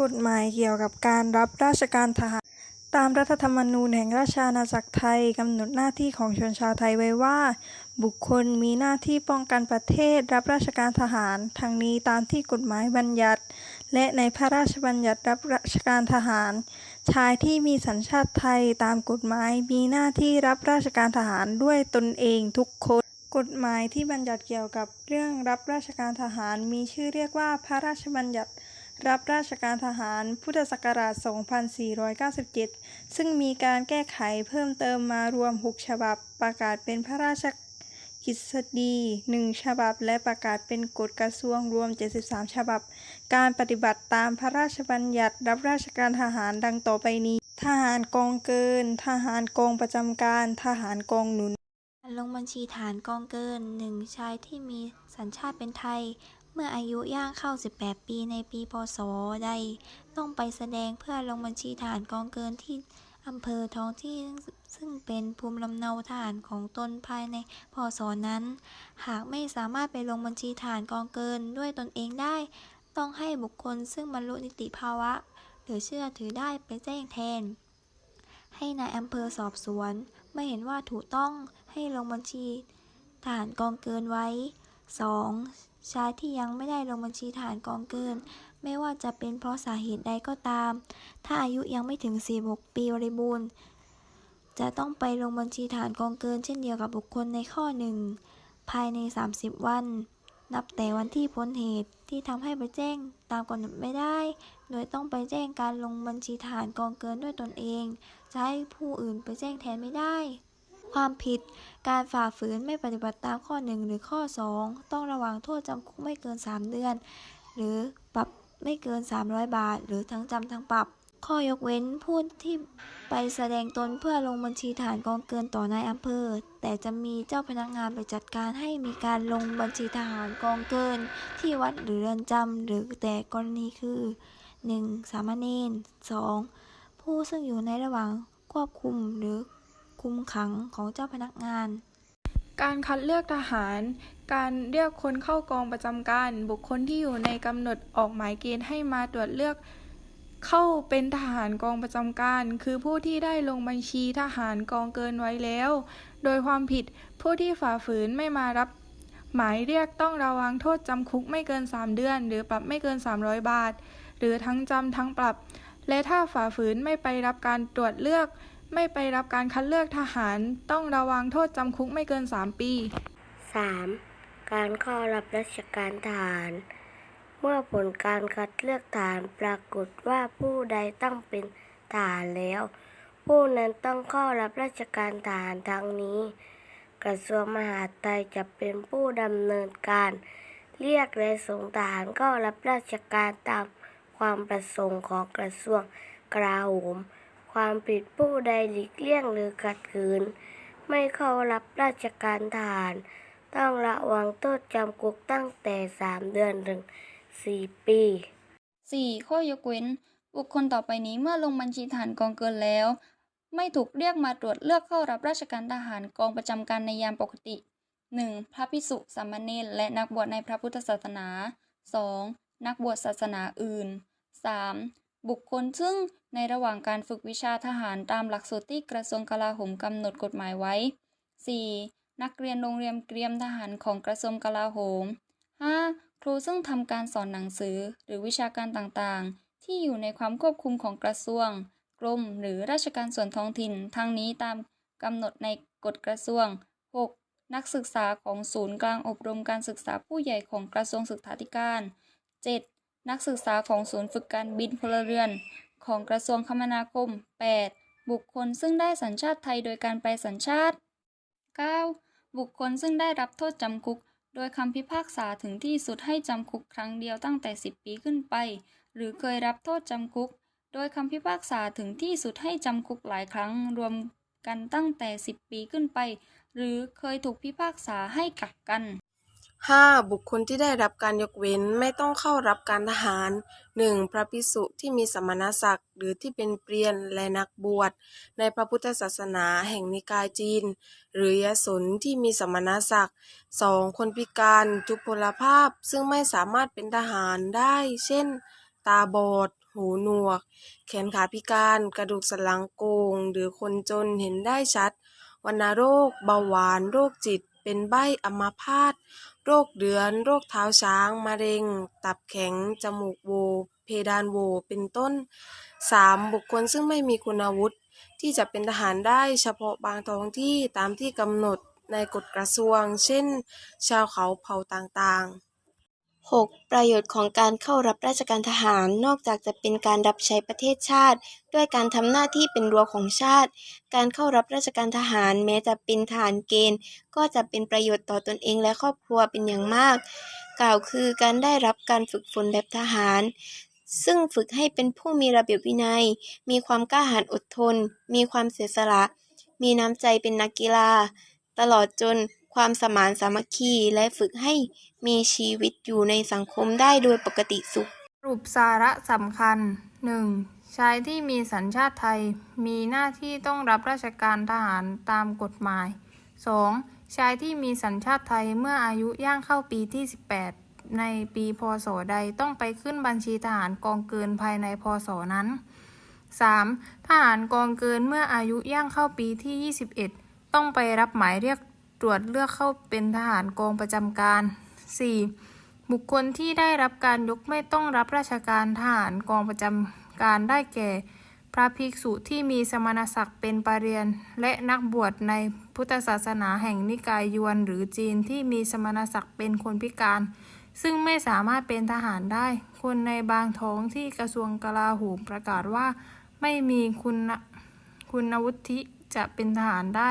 กฎหมายเกี่ยวกับการรับราชการทหาร ตามรัฐธรรมนูญแห่งราชอาณาจักรไทยกำหนดหน้าที่ของชนชาวไทยไว้ว่า บุคคลมีหน้าที่ป้องกันประเทศ รับราชการทหาร ทั้งนี้ตามที่กฎหมายบัญญัติ และในพระราชบัญญัติรับราชการทหาร ชายที่มีสัญชาติไทยตามกฎหมายมีหน้าที่รับราชการทหารด้วยตนเองทุกคนกฎหมายที่บัญญัติเกี่ยวกับเรื่องรับราชการทหารมีชื่อเรียกว่าพระราชบัญญัติ รับราชการทหารพุทธศักราช 2497 ซึ่งมีการแก้ไขเพิ่มเติมมารวม 6 ฉบับ ประกาศเป็นพระราชกฤษฎี1ฉบับ และประกาศเป็นกฎกระทรวงรวม 73 ฉบับ การปฏิบัติตามพระราชบัญญัติรับราชการทหารดังต่อไปนี้ ทหารกองเกิน ทหารกองประจำการ ทหารกองหนุนลงบัญชีฐานกองเกินหนึ่งชายที่มีสัญชาติเป็นไทย เมื่ออายุย่างเข้า 18 ปีในปีพศใดต้องไปแสดงเพื่อลงบัญชีฐานกองเกินที่อำเภอท้องที่ซึ่งเป็นภูมิลำเนาฐานของตนภายในพศนั้น หากไม่สามารถไปลงบัญชีฐานกองเกินด้วยตนเองได้ ต้องให้บุคคลซึ่งบรรลุนิติภาวะ หรือเชื่อถือได้ไปแจ้งแทน ให้นายอำเภอสอบสวนไม่เห็นว่าถูกต้องให้ลงบัญชีฐานกองเกินไว้ 2. ชายที่ยังไม่ได้ลงบัญชีฐานกองเกิน ไม่ว่าจะเป็นเพราะสาเหตุใดก็ตาม ถ้าอายุยังไม่ถึง 46 ปีบริบูรณ์ จะต้องไปลงบัญชีฐานกองเกิน เช่นเดียวกับบุคคลในข้อ1ภายใน 30 วัน นับแต่วันที่พ้นเหตุที่ทำให้ไปแจ้งตามกำหนดไม่ได้ โดยต้องไปแจ้งการลงบัญชีฐานกองเกินด้วยตนเอง จะให้ผู้อื่นไปแจ้งแทนไม่ได้ ความผิด การฝ่าฝืนไม่ปฏิบัติตามข้อ 1 หรือข้อ 2 ต้องระวังโทษจำคุกไม่เกิน 3 เดือน หรือปรับไม่เกิน 300 บาท หรือทั้งจำทั้งปรับข้อยกเว้นผู้ที่ไปแสดงตนเพื่อลงบัญชีฐานกองเกินต่อนายอำเภอ แต่จะมีเจ้าพนักงานไปจัดการให้มีการลงบัญชีทหารกองเกิน ที่วัดหรือเรือนจำหรือแต่กรณีคือ 1. สามเณร 2. ผู้ซึ่งอยู่ในระหว่างควบคุมหรือ คุมขังของเจ้าพนักงาน การคัดเลือกทหาร การเรียกคนเข้ากองประจำการ บุคคลที่อยู่ในกำหนดออกหมายเกณฑ์ให้มาตรวจเลือกเข้าเป็นทหารกองประจำการ คือผู้ที่ได้ลงบัญชีทหารกองเกินไว้แล้ว โดยความผิดผู้ที่ฝ่าฝืนไม่มารับ หมายเรียกต้องระวังโทษจำคุกไม่เกิน 3 เดือน หรือปรับไม่เกิน 300 บาท หรือทั้งจำทั้งปรับ และถ้าฝ่าฝืนไม่ไปรับการตรวจเลือก ไม่ไปรับการคัดเลือกทหารต้องระวังโทษจำคุกไม่เกิน 3 ปี 3. การเข้ารับราชการทหาร เมื่อผลการคัดเลือกทหารปรากฏว่าผู้ใดต้องเป็นทหารแล้ว ผู้นั้นต้องเข้ารับราชการทหารทั้งนี้ กระทรวงมหาดไทยจะเป็นผู้ดำเนินการ เรียกและส่งทหารเข้ารับราชการตามความประสงค์ของกระทรวงกลาโหม ความผิดผู้ใดหลีกเลี่ยงหรือขัดขืน ไม่เข้ารับราชการทหาร ต้องระวังโทษจำคุกตั้งแต่ 3 เดือนถึง 4 ปี 4. ข้อยกเว้น บุคคลต่อไปนี้เมื่อลงบัญชีทหารกองเกินแล้ว ไม่ถูกเรียกมาตรวจเลือกเข้ารับราชการทหารกองประจำการในยามปกติ 1. พระภิกษุสามเณรและนักบวชในพระพุทธศาสนา 2. นักบวชศาสนาอื่น 3. บุคคลซึ่งในระหว่างการฝึกวิชาทหารตามหลักสูตรที่กระทรวงกลาโหมกำหนดกฎหมายไว้ 4. นักเรียนโรงเรียนเตรียมทหารของกระทรวงกลาโหม 5. ครูซึ่งทำการสอนหนังสือหรือวิชาการต่างๆ ที่อยู่ในความควบคุมของกระทรวง กรม หรือราชการส่วนท้องถิ่น ทั้งนี้ตามกำหนดในกฎกระทรวง 6. นักศึกษาของศูนย์กลางอบรมการศึกษาผู้ใหญ่ของกระทรวงศึกษาธิการ 7. นักศึกษาของศูนย์ฝึกการบินพลเรือน ของกระทรวงคมนาคม 8. บุคคลซึ่งได้สัญชาติไทยโดยการไปสัญชาติ 9. บุคคลซึ่งได้รับโทษจำคุก โดยคำพิพากษาถึงที่สุดให้จำคุกครั้งเดียวตั้งแต่ 10 ปีขึ้นไป หรือเคยรับโทษจำคุก โดยคำพิพากษาถึงที่สุดให้จำคุกหลายครั้งรวมกันตั้งแต่ 10 ปีขึ้นไป หรือเคยถูกพิพากษาให้กักกัน 5. บุคคลที่ได้รับการยกเว้นไม่ต้องเข้ารับการทหาร 1. พระภิกษุที่มีสมณศักดิ์ หรือที่เป็นเปรียนและนักบวช ในพระพุทธศาสนาแห่งนิกายจีน หรือยสนที่มีสมณศักดิ์ 2. คนพิการทุพพลภาพซึ่งไม่สามารถเป็นทหารได้ เช่น ตาบอด หูหนวก แขนขาพิการกระดูกสันหลังโกง หรือคนจนเห็นได้ชัดวัณโรค เบาหวาน โรคจิต เป็นใบ้อัมพาต โรคเดือน โรคเท้าช้าง มะเร็ง ตับแข็ง จมูกโหวเพดานโหวเป็นต้น 3. บุคคลซึ่งไม่มีคุณวุฒิที่จะเป็นทหารได้เฉพาะบางท้องที่ตามที่กำหนดในกฎกระทรวง เช่น ชาวเขาเผ่าต่าง ๆ 6. ประโยชน์ของการเข้ารับราชการทหาร นอกจากจะเป็นการรับใช้ประเทศชาติ ด้วยการทำหน้าที่เป็นรั้วของชาติ การเข้ารับราชการทหารแม้จะเป็นทหารเกณฑ์ ก็จะเป็นประโยชน์ต่อตนเองและครอบครัวเป็นอย่างมาก กล่าวคือการได้รับการฝึกฝนแบบทหาร ซึ่งฝึกให้เป็นผู้มีระเบียบวินัย มีความกล้าหาญอดทน มีความเสียสละ มีน้ำใจเป็นนักกีฬา ตลอดจน ความสมานสามัคคีและฝึกให้มีชีวิตอยู่ในสังคมได้โดยปกติสุข สรุปสาระสำคัญ 1. ชายที่มีสัญชาติไทย มีหน้าที่ต้องรับราชการทหารตามกฎหมาย 2. ชายที่มีสัญชาติไทยเมื่ออายุย่างเข้าปีที่ 18 ในปีพศใดต้องไปขึ้นบัญชีทหารกองเกินภายในพศนั้น 3. ทหารกองเกินเมื่ออายุย่างเข้าปีที่ 21 ต้องไปรับหมายเรียก ตรวจเลือกเข้าเป็นทหารกองประจำการ 4. บุคคลที่ได้รับการยกไม่ต้องรับราชการทหารกองประจำการได้แก่ พระภิกษุที่มีสมณศักดิ์เป็นปรริยน และนักบวชในพุทธศาสนาแห่งนิกายยวนหรือจีนที่มีสมณศักดิ์เป็นคนพิการ ซึ่งไม่สามารถเป็นทหารได้ คนในบางท้องที่กระทรวงกลาโหมประกาศว่า ไม่มีคุณคุณวุฒิจะเป็นทหารได้